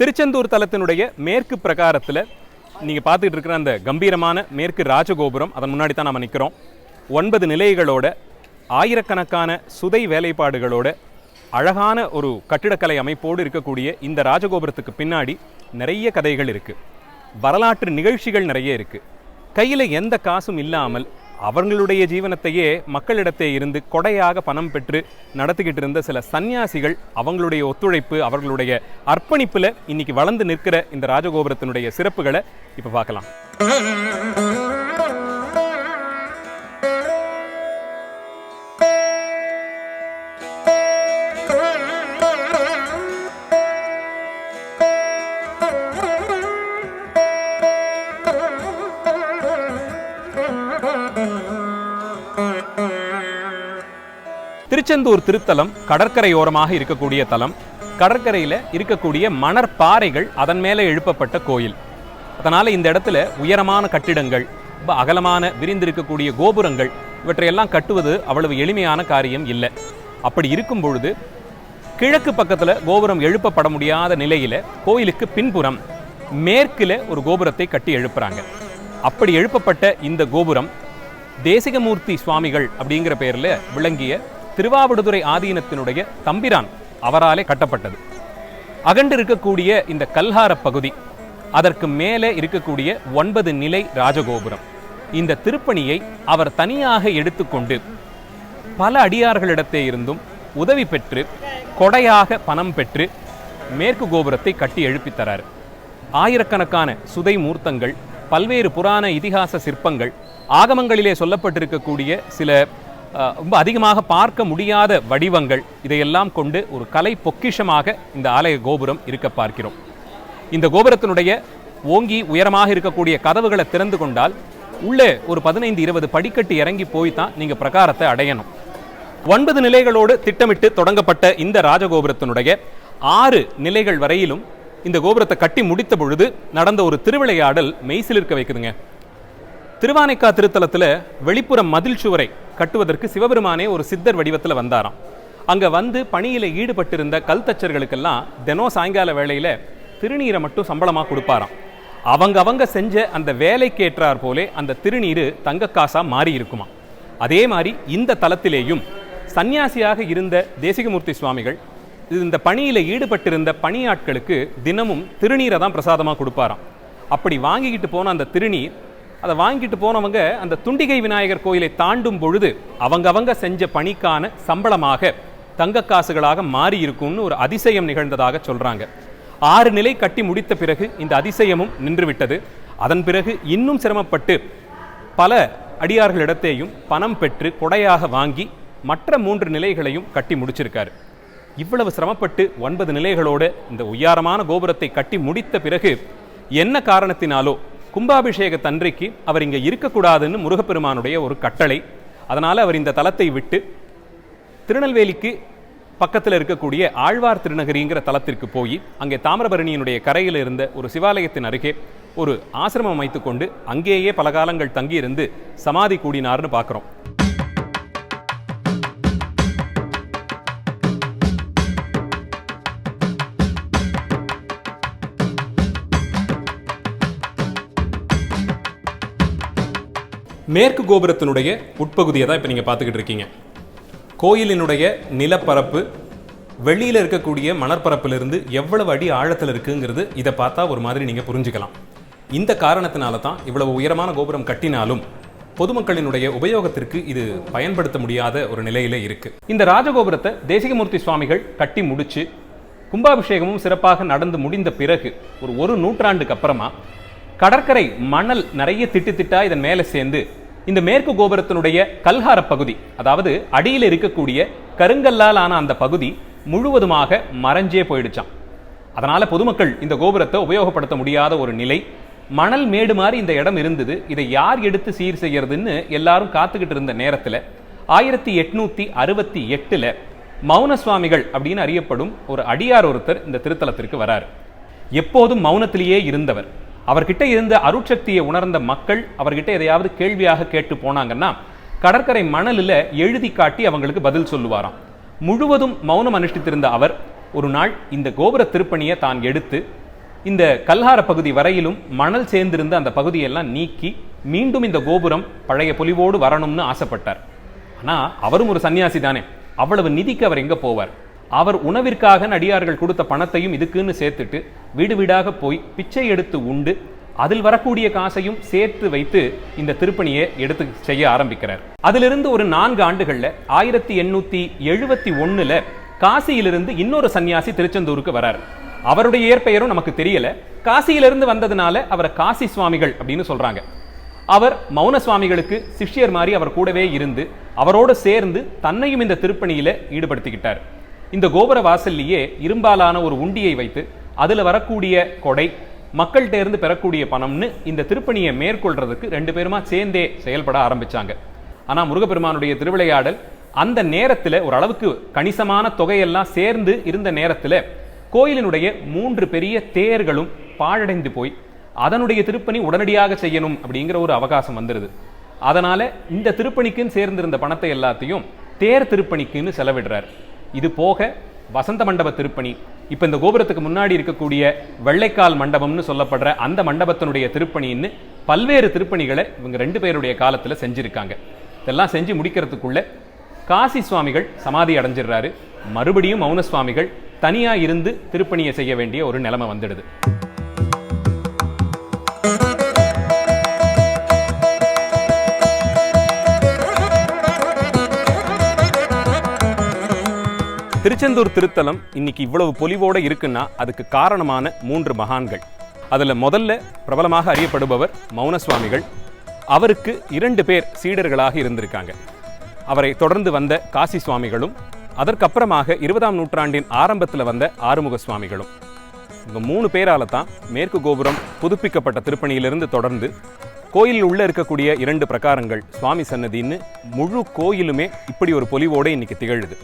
திருச்செந்தூர் தலத்தினுடைய மேற்கு பிரகாரத்தில் நீங்கள் பார்த்துட்டு இருக்கிற அந்த கம்பீரமான மேற்கு ராஜகோபுரம் அதன் முன்னாடி தான் நம்ம நிற்கிறோம் ஒன்பது நிலைகளோட ஆயிரக்கணக்கான சுதை வேலைப்பாடுகளோட அழகான ஒரு கட்டிடக்கலை அமைப்போடு இருக்கக்கூடிய இந்த ராஜகோபுரத்துக்கு பின்னாடி நிறைய கதைகள் இருக்குது வரலாற்று நிகழ்ச்சிகள் நிறைய இருக்குது கையில் எந்த காசும் இல்லாமல் அவர்களுடைய ஜீவனத்தையே மக்களிடத்தே இருந்து கொடையாக பணம் பெற்று நடத்திக்கிட்டு இருந்த சில சன்னியாசிகள் அவங்களுடைய ஒத்துழைப்பு அவர்களுடைய அர்ப்பணிப்பில் இன்னைக்கு வளர்ந்து நிற்கிற இந்த ராஜகோபுரத்தினுடைய சிறப்புகளை இப்போ பார்க்கலாம். திருச்செந்தூர் திருத்தலம் கடற்கரையோரமாக இருக்கக்கூடிய தலம். கடற்கரையில் இருக்கக்கூடிய மணற்பாறைகள் அதன் மேலே எழுப்பப்பட்ட கோயில். அதனால் இந்த இடத்துல உயரமான கட்டிடங்கள் ரொம்ப அகலமான விரிந்திருக்கக்கூடிய கோபுரங்கள் இவற்றையெல்லாம் கட்டுவது அவ்வளவு எளிமையான காரியம் இல்லை. அப்படி இருக்கும் பொழுது கிழக்கு பக்கத்தில் கோபுரம் எழுப்பப்பட முடியாத நிலையில் கோயிலுக்கு பின்புறம் மேற்கில் ஒரு கோபுரத்தை கட்டி எழுப்புறாங்க. அப்படி எழுப்பப்பட்ட இந்த கோபுரம் தேசிகமூர்த்தி சுவாமிகள் அப்படிங்கிற பெயரில் விளங்கிய திருவாவடுதுறை ஆதீனத்தினுடைய தம்பிரான் அவராலே கட்டப்பட்டது. அகண்டு இருக்கக்கூடிய இந்த கல்ஹார பகுதி அதற்கு மேலே இருக்கக்கூடிய ஒன்பது நிலை ராஜகோபுரம். இந்த திருப்பணியை அவர் தனியாக எடுத்துக்கொண்டு பல அடியார்களிடத்தே இருந்தும் உதவி பெற்று கொடையாக பணம் பெற்று மேற்கு கோபுரத்தை கட்டி எழுப்பித்தரார் ஆயிரக்கணக்கான சுதை மூர்த்தங்கள் பல்வேறு புராண இதிகாச சிற்பங்கள் ஆகமங்களிலே சொல்லப்பட்டிருக்கக்கூடிய சில ரொம்ப அதிகமாக பார்க்க முடியாத வடிவங்கள். இதையெல்லாம் கொண்டு ஒரு கலை பொக்கிஷமாக இந்த ஆலய கோபுரம் இருக்க பார்க்கிறோம். இந்த கோபுரத்தினுடைய ஓங்கி உயரமாக இருக்கக்கூடிய கதவுகளை திறந்து கொண்டால் உள்ளே ஒரு பதினைந்து இருபது படிக்கட்டு இறங்கி போய் தான் நீங்க பிரகாரத்தை அடையணும். ஒன்பது நிலைகளோடு திட்டமிட்டு தொடங்கப்பட்ட இந்த ராஜகோபுரத்தினுடைய ஆறு நிலைகள் வரையிலும் இந்த கோபுரத்தை கட்டி முடித்த பொழுது நடந்த ஒரு திருவிளையாடல் மெய்சிலிருக்க வைக்குதுங்க. திருவானைக்கா திருத்தலத்துல வெளிப்புற மதில் சுவரை கட்டுவதற்கு சிவபெருமானே ஒரு சித்தர் வடிவத்தில் வந்தாராம். அங்க வந்து பணியில ஈடுபட்டிருந்த கல் தச்சர்களுக்கெல்லாம் தினம் சாயங்கால வேளையில் திருநீரை மட்டும் சம்பளமா கொடுப்பாராம். அவங்க அவங்க செஞ்ச அந்த வேலைக்கு ஏற்றார் போலே அந்த திருநீரு தங்க காசா மாறி இருக்குமா அதே மாதிரி இந்த தளத்திலேயும் சன்னியாசியாக இருந்த தேசிகமூர்த்தி சுவாமிகள் இந்த பணியில் ஈடுபட்டிருந்த பணியாட்களுக்கு தினமும் திருநீரை தான் பிரசாதமா கொடுப்பாராம். அப்படி வாங்கிக்கிட்டு போன அந்த திருநீர் அதை வாங்கிட்டு போனவங்க அந்த துண்டிகை விநாயகர் கோயிலை தாண்டும் பொழுது அவங்க அவங்க செஞ்ச பணிக்கான சம்பளமாக தங்க காசுகளாக மாறி இருக்கும்னு ஒரு அதிசயம் நிகழ்ந்ததாக சொல்றாங்க. ஆறு நிலை கட்டி முடித்த பிறகு இந்த அதிசயமும் நின்றுவிட்டது. அதன் பிறகு இன்னும் சிரமப்பட்டு பல அடியார்களிடத்தையும் பணம் பெற்று கொடையாக வாங்கி மற்ற மூன்று நிலைகளையும் கட்டி முடிச்சிருக்காரு. இவ்வளவு சிரமப்பட்டு ஒன்பது நிலைகளோடு இந்த உயரமான கோபுரத்தை கட்டி முடித்த பிறகு என்ன காரணத்தினாலோ கும்பாபிஷேக தன்றைக்கு அவர் இங்கே இருக்கக்கூடாதுன்னு முருகப்பெருமானுடைய ஒரு கட்டளை. அதனால் அவர் இந்த தலத்தை விட்டு திருநெல்வேலிக்கு பக்கத்தில் இருக்கக்கூடிய ஆழ்வார் திருநகரிங்கிற தலத்திற்கு போய் அங்கே தாமிரபரணியினுடைய கரையில் இருந்த ஒரு சிவாலயத்தின் அருகே ஒரு ஆசிரமம் அமைத்துக்கொண்டு அங்கேயே பல காலங்கள் தங்கியிருந்து சமாதி கூடினார்னு பார்க்குறோம். மேற்கு கோபுரத்தினுடைய உட்பகுதியை தான் இப்போ நீங்கள் பார்த்துக்கிட்டு இருக்கீங்க. கோயிலினுடைய நிலப்பரப்பு வெளியில் இருக்கக்கூடிய மணற்பரப்பிலிருந்து எவ்வளவு அடி ஆழத்தில் இருக்குங்கிறது இதை பார்த்தா ஒரு மாதிரி நீங்கள் புரிஞ்சுக்கலாம். இந்த காரணத்தினால தான் இவ்வளவு உயரமான கோபுரம் கட்டினாலும் பொதுமக்களினுடைய உபயோகத்திற்கு இது பயன்படுத்த முடியாத ஒரு நிலையில இருக்கு. இந்த ராஜகோபுரத்தை தேசிகமூர்த்தி சுவாமிகள் கட்டி முடிச்சு கும்பாபிஷேகமும் சிறப்பாக நடந்து முடிந்த பிறகு ஒரு ஒரு நூற்றாண்டுக்கு அப்புறமா கடற்கரை மணல் நிறைய திட்டு திட்டா இதன் மேலே சேர்ந்து இந்த மேற்கு கோபுரத்தினுடைய கல்ஹார பகுதி அதாவது அடியில் இருக்கக்கூடிய கருங்கல்லால் ஆன அந்த பகுதி முழுவதுமாக மறைஞ்சே போயிடுச்சாம். அதனால பொதுமக்கள் இந்த கோபுரத்தை உபயோகப்படுத்த முடியாத ஒரு நிலை. மணல் மேடு மாதிரி இந்த இடம் இருந்தது. இதை யார் எடுத்து சீர் செய்யறதுன்னு எல்லாரும் காத்துக்கிட்டு இருந்த நேரத்தில் ஆயிரத்தி எட்நூத்தி அறுபத்தி எட்டுல மௌன சுவாமிகள் அப்படின்னு அறியப்படும் ஒரு அடியார் ஒருத்தர் இந்த திருத்தலத்திற்கு வராரு. எப்போதும் மௌனத்திலேயே இருந்தவர். அவர்கிட்ட இருந்த அருட்சக்தியை உணர்ந்த மக்கள் அவர்கிட்ட எதையாவது கேள்வியாக கேட்டு போனாங்கன்னா கடற்கரை மணலில் எழுதி காட்டி அவங்களுக்கு பதில் சொல்லுவாராம். முழுவதும் மௌனம் அனுஷ்டித்திருந்த அவர் ஒரு நாள் இந்த கோபுர திருப்பணியை தான் எடுத்து இந்த கல்ஹார பகுதி வரையிலும் மணல் சேர்ந்திருந்த அந்த பகுதியெல்லாம் நீக்கி மீண்டும் இந்த கோபுரம் பழைய பொலிவோடு வரணும்னு ஆசைப்பட்டார். ஆனா அவரும் ஒரு சன்னியாசி தானே அவ்வளவு நிதிக்கு அவர் எங்க போவார்? அவர் உணவிற்காக நடிகார்கள் கொடுத்த பணத்தையும் இதுக்குன்னு சேர்த்துட்டு வீடு வீடாக போய் பிச்சை எடுத்து உண்டு அதில் வரக்கூடிய காசையும் சேர்த்து வைத்து இந்த திருப்பணியை எடுத்து செய்ய ஆரம்பிக்கிறார். அதிலிருந்து ஒரு நான்கு ஆண்டுகள்ல ஆயிரத்தி எண்ணூத்தி எழுபத்தி ஒண்ணுல காசியிலிருந்து இன்னொரு சன்னியாசி திருச்செந்தூருக்கு வரார். அவருடைய இயற்பெயரும் நமக்கு தெரியல. காசியிலிருந்து வந்ததுனால அவரை காசி சுவாமிகள் அப்படின்னு சொல்றாங்க. அவர் மௌன சுவாமிகளுக்கு சிஷ்யர் மாதிரி அவர் கூடவே இருந்து அவரோடு சேர்ந்து தன்னையும் இந்த திருப்பணியில ஈடுபடுத்திக்கிட்டார். இந்த கோபுர வாசல்லையே இரும்பாலான ஒரு உண்டியை வைத்து அதுல வரக்கூடிய கொடை மக்கள்கிட்ட இருந்து பெறக்கூடிய பணம்னு இந்த திருப்பணியை மேற்கொள்றதுக்கு ரெண்டு பேருமா சேர்ந்தே செயல்பட ஆரம்பிச்சாங்க. ஆனா முருகப்பெருமானுடைய திருவிளையாடல் அந்த நேரத்துல ஒரு அளவுக்கு கணிசமான தொகையெல்லாம் சேர்ந்து இருந்த நேரத்துல கோயிலினுடைய மூன்று பெரிய தேர்களும் பாழடைந்து போய் அதனுடைய திருப்பணி உடனடியாக செய்யணும் அப்படிங்கிற ஒரு அவகாசம் வந்துடுது அதனால இந்த திருப்பணிக்குன்னு சேர்ந்திருந்த பணத்தை எல்லாத்தையும் தேர் திருப்பணிக்குன்னு செலவிடுறார். இது போக வசந்த மண்டப திருப்பணி. இப்ப இந்த கோபுரத்துக்கு முன்னாடி இருக்கக்கூடிய வெள்ளைக்கால் மண்டபம்னு சொல்லப்படுற அந்த மண்டபத்தினுடைய திருப்பணின்னு பல்வேறு திருப்பணிகளை இவங்க ரெண்டு பேருடைய காலத்துல செஞ்சுருக்காங்க. இதெல்லாம் செஞ்சு முடிக்கிறதுக்குள்ள காசி சுவாமிகள் சமாதி அடைஞ்சிடுறாரு. மறுபடியும் மௌன சுவாமிகள் தனியா இருந்து திருப்பணியை செய்ய வேண்டிய ஒரு நிலைமை வந்துடுது. திருச்செந்தூர் திருத்தலம் இன்னைக்கு இவ்வளவு பொலிவோட இருக்குன்னா அதுக்கு காரணமான மூன்று மகான்கள். அதுல முதல்ல பிரபலமாக அறியப்படுபவர் மௌன சுவாமிகள் அவருக்கு இரண்டு பேர் சீடர்களாக இருந்திருக்காங்க. அவரை தொடர்ந்து வந்த காசி சுவாமிகளும் அதற்கப்புறமாக இருபதாம் நூற்றாண்டின் ஆரம்பத்தில் வந்த ஆறுமுக சுவாமிகளும். இந்த மூணு பேரால தான் மேற்கு கோபுரம் புதுப்பிக்கப்பட்ட திருப்பணியிலிருந்து தொடர்ந்து கோயிலில் உள்ள இருக்கக்கூடிய இரண்டு பிரகாரங்கள் சுவாமி சன்னதின்னு முழு கோயிலுமே இப்படி ஒரு பொலிவோட இன்னைக்கு திகழுது.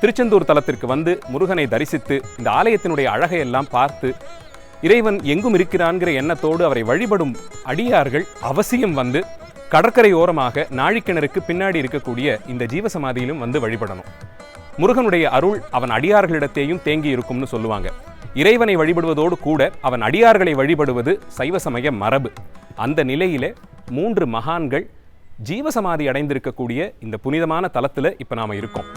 திருச்செந்தூர் தலத்திற்கு வந்து முருகனை தரிசித்து இந்த ஆலயத்தினுடைய அழகை எல்லாம் பார்த்து இறைவன் எங்கும் இருக்கிறான்கிற எண்ணத்தோடு அவரை வழிபடும் அடியார்கள் அவசியம் வந்து கடற்கரை ஓரமாக நாழிக்கிணறுக்கு பின்னாடி இருக்கக்கூடிய இந்த ஜீவசமாதியிலும் வந்து வழிபடணும். முருகனுடைய அருள் அவன் அடியார்களிடத்தேயும் தேங்கி இருக்கும்னு சொல்லுவாங்க. இறைவனை வழிபடுவதோடு கூட அவன் அடியார்களை வழிபடுவது சைவ சமய மரபு. அந்த நிலையிலே மூன்று மகான்கள் ஜீவசமாதி அடைந்திருக்கக்கூடிய இந்த புனிதமான தலத்துல இப்ப நாம இருக்கோம்.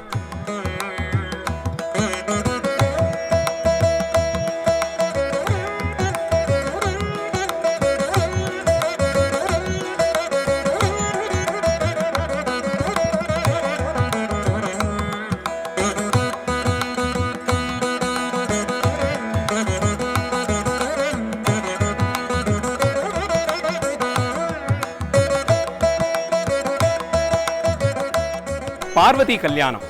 பார்வதி கல்யாணம்.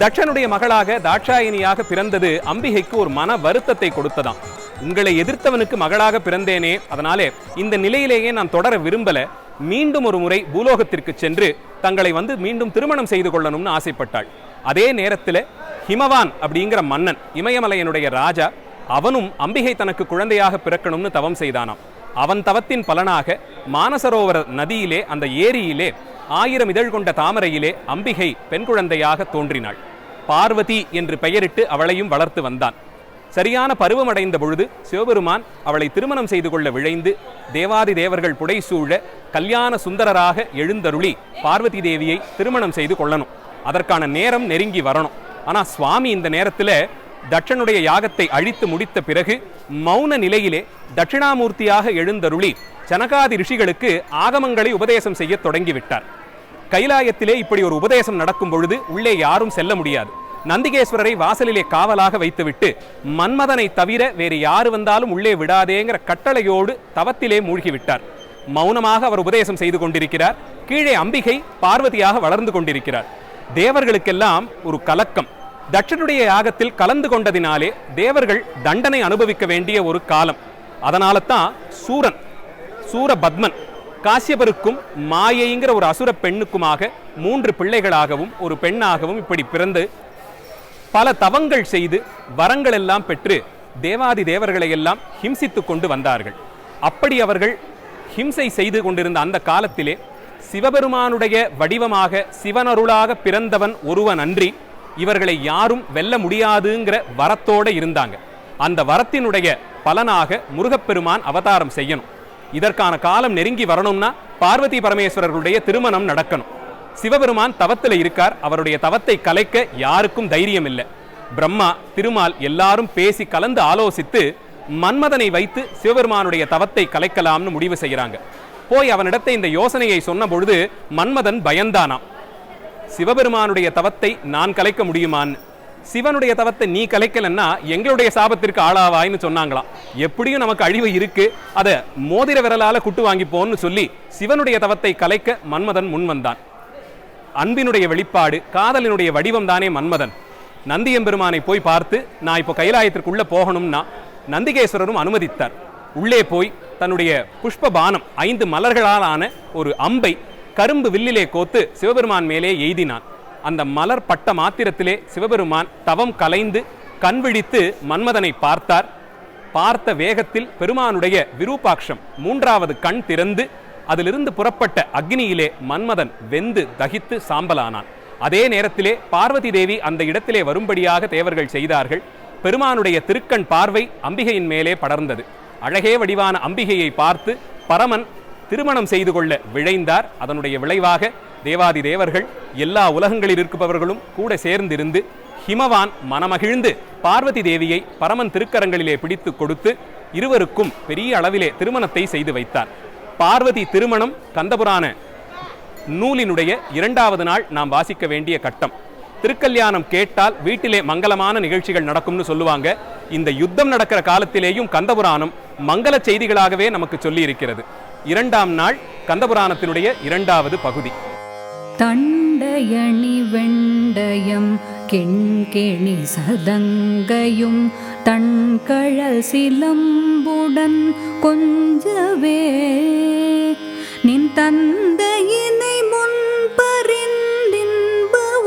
தட்சனுடைய மகளாக தாட்சாயணியாக பிறந்தது அம்பிகைக்கு ஒரு மன வருத்தத்தை கொடுத்ததாம். உங்களை எதிர்த்தவனுக்கு மகளாக பிறந்தேனே அதனாலே இந்த நிலையிலேயே நான் தொடர விரும்பல. மீண்டும் ஒரு முறை பூலோகத்திற்கு சென்று தங்களை வந்து மீண்டும் திருமணம் செய்து கொள்ளணும்னு ஆசைப்பட்டாள். அதே நேரத்தில் ஹிமவான் அப்படிங்கிற மன்னன் இமயமலையனுடைய ராஜா அவனும் அம்பிகை தனக்கு குழந்தையாக பிறக்கணும்னு தவம் செய்தானாம். அவன் தவத்தின் பலனாக மானசரோவர நதியிலே அந்த ஏரியிலே ஆயிரம் இதழ் கொண்ட தாமரையிலே அம்பிகை பெண் குழந்தையாக தோன்றினாள். பார்வதி என்று பெயரிட்டு அவளையும் வளர்த்து வந்தான். சரியான பருவமடைந்த பொழுது சிவபெருமான் அவளை திருமணம் செய்து கொள்ள விழைந்து தேவாதி தேவர்கள் புடைசூழ கல்யாண சுந்தரராக எழுந்தருளி பார்வதி தேவியை திருமணம் செய்து கொள்ளணும். அதற்கான நேரம் நெருங்கி வரணும். ஆனா சுவாமி இந்த நேரத்துல தட்சனுடைய யாகத்தை அழித்து முடித்த பிறகு மௌன நிலையிலே தட்சிணாமூர்த்தியாக எழுந்தருளி ஜனகாதி ரிஷிகளுக்கு ஆகமங்களை உபதேசம் செய்ய தொடங்கிவிட்டார் கைலாயத்திலே இப்படி ஒரு உபதேசம் நடக்கும் பொழுது உள்ளே யாரும் செல்ல முடியாது. நந்திகேஸ்வரரை வாசலிலே காவலாக வைத்துவிட்டு மன்மதனை தவிர வேறு யாரு வந்தாலும் உள்ளே விடாதேங்கிற கட்டளையோடு தவத்திலே மூழ்கி விட்டார் மௌனமாக அவர் உபதேசம் செய்து கொண்டிருக்கிறார். கீழே அம்பிகை பார்வதியாக வளர்ந்து கொண்டிருக்கிறார். தேவர்களுக்கெல்லாம் ஒரு கலக்கம். தட்சனுடைய யாகத்தில் கலந்து கொண்டதினாலே தேவர்கள் தண்டனை அனுபவிக்க வேண்டிய ஒரு காலம். அதனால தான் சூரன் சூரபத்மன் காசியபருக்கும் மாயைங்கிற ஒரு அசுர பெண்ணுக்குமாக மூன்று பிள்ளைகளாகவும் ஒரு பெண்ணாகவும் இப்படி பிறந்து பல தவங்கள் செய்து வரங்கள் எல்லாம் பெற்று தேவாதி தேவர்களை எல்லாம் ஹிம்சித்துக் கொண்டு வந்தார்கள். அப்படி அவர்கள் ஹிம்சை செய்து கொண்டிருந்த அந்த காலத்திலே சிவபெருமானுடைய வடிவமாக சிவனருளாக பிறந்தவன் ஒருவன் அன்றி இவர்களை யாரும் வெல்ல முடியாதுங்கிற வரத்தோட இருந்தாங்க. அந்த வரத்தினுடைய பலனாக முருகப்பெருமான் அவதாரம் செய்யணும். இதற்கான காலம் நெருங்கி வரணும்னா பார்வதி பரமேஸ்வரர்களுடைய திருமணம் நடக்கணும். சிவபெருமான் தவத்தில் இருக்கார். அவருடைய தவத்தை கலைக்க யாருக்கும் தைரியம் இல்லை பிரம்மா திருமால் எல்லாரும் பேசி கலந்து ஆலோசித்து மன்மதனை வைத்து சிவபெருமானுடைய தவத்தை கலைக்கலாம்னு முடிவு செய்கிறாங்க போய் அவனிடத்தை இந்த யோசனையை சொன்ன பொழுது மன்மதன் பயந்தானாம். சிவபெருமானுடைய தவத்தை நான் கலைக்க முடியுமான்னு. சிவனுடைய தவத்தை நீ கலைக்கலன்னா எங்களுடைய சாபத்திற்கு ஆளாவாய்ன்னு சொன்னாங்களாம். எப்படியும் நமக்கு அழிவு இருக்கு. அதை மோதிர விரலால குட்டு வாங்கிப்போன்னு சொல்லி சிவனுடைய தவத்தை கலைக்க மன்மதன் முன் வந்தான். அன்பினுடைய வெளிப்பாடு காதலினுடைய வடிவம் தானே மன்மதன் நந்தியம்பெருமானை போய் பார்த்து நான் இப்போ கைலாயத்திற்குள்ள போகணும்னா நந்திகேஸ்வரரும் அனுமதித்தார். உள்ளே போய் தன்னுடைய புஷ்ப பானம் ஐந்து மலர்களால் ஆன ஒரு அம்பை கரும்பு வில்லிலே கோத்து சிவபெருமான் மேலே எய்தினான். அந்த மலர் பட்ட மாத்திரத்திலே சிவபெருமான் தவம் கலைந்து கண் விழித்து மன்மதனை பார்த்தார். பார்த்த வேகத்தில் பெருமானுடைய விரூபாட்சம் மூன்றாவது கண் திறந்து அதிலிருந்து புறப்பட்ட அக்னியிலே மன்மதன் வெந்து தகித்து சாம்பலானான். அதே நேரத்திலே பார்வதி தேவி அந்த இடத்திலே வரும்படியாக தேவர்கள் செய்தார்கள். பெருமானுடைய திருக்கண் பார்வை அம்பிகையின் மேலே படர்ந்தது. அழகே வடிவான அம்பிகையை பார்த்து பரமன் திருமணம் செய்து கொள்ள விழைந்தார். அதனுடைய விளைவாக தேவாதி தேவர்கள் எல்லா உலகங்களில் இருப்பவர்களும் கூட சேர்ந்திருந்து ஹிமவான் மனமகிழ்ந்து பார்வதி தேவியை பரமன் திருக்கரங்களிலே பிடித்து கொடுத்து இருவருக்கும் பெரிய அளவிலே திருமணத்தை செய்து வைத்தார். பார்வதி திருமணம் கந்தபுராண நூலினுடைய இரண்டாவது நாள் நாம் வாசிக்க வேண்டிய கட்டம். திருக்கல்யாணம் கேட்டால் வீட்டிலே மங்களமான நிகழ்ச்சிகள் நடக்கும்னு சொல்லுவாங்க. இந்த யுத்தம் நடக்கிற காலத்திலேயும் கந்தபுராணம் மங்கள செய்திகளாகவே நமக்கு சொல்லி இருக்கிறது இரண்டாம் நாள் கந்தபுராணத்தினுடைய இரண்டாவது பகுதி. தண்டயணி வெண்டயம் கெண்கெணி சதங்கையும் தன்கழல் சிலம்புடன் கொஞ்சவே. நின் தந்தையினை முன்பறிந்தின்ப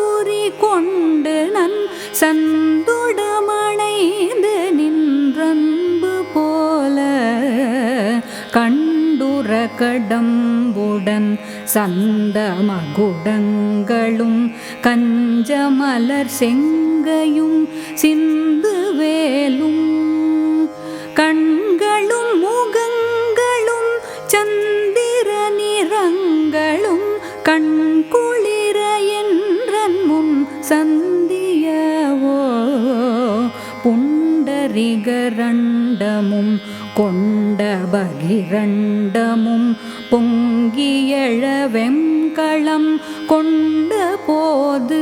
உரி கொண்டு நன் சந்துடமணைந்து நின்றன்பு போல கண்டுற கடம்புடன் சந்தமகுடங்களும் கஞ்சமலர் செங்கையும் சிந்து வேலும் கண்களும் முகங்களும் சந்திர நிறங்களும் கண் குளிர என்றன் முன் சந்தியவோ? புண்டரிகரண்டமும் கொண்ட பகிரண்டமும் பொங்கியழவெங்களம் கொண்ட போது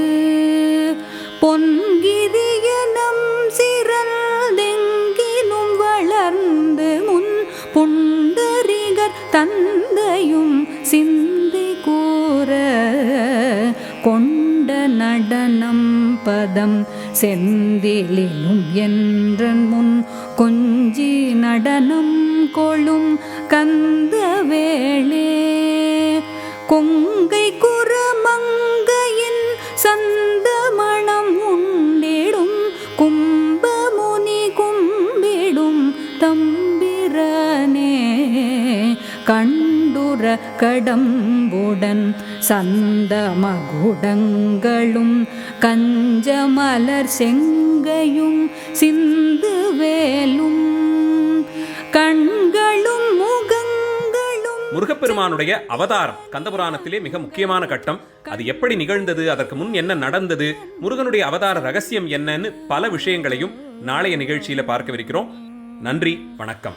பொன்கிரியனம் சிறந்தெங்கிலும் வளர்ந்து முன் புண்டரிகர் தந்தையும் சிந்தி கூற கொண்ட நடனம் பதம் செந்திலிலும் என்றன் முன் கொஞ்சி நடனம் கொளும் கந்த வேளே. கொங்கை குரமங்கையின் சந்த மணம் உண்டிடும் கும்பமுனி கும்பிடும் தம்பிரனே. கண்டுர கடம்புடன் சந்த மகுடங்களும் கஞ்சமலர் செங்கையும் சிந்து வேலும் கண் முருகப்பெருமானுடைய அவதாரம் கந்தபுராணத்திலே மிக முக்கியமான கட்டம். அது எப்படி நிகழ்ந்தது? அதற்கு முன் என்ன நடந்தது? முருகனுடைய அவதார ரகசியம் என்னன்னு பல விஷயங்களையும் நாளைய நிகழ்ச்சியில பார்க்கவிருக்கிறோம். நன்றி வணக்கம்.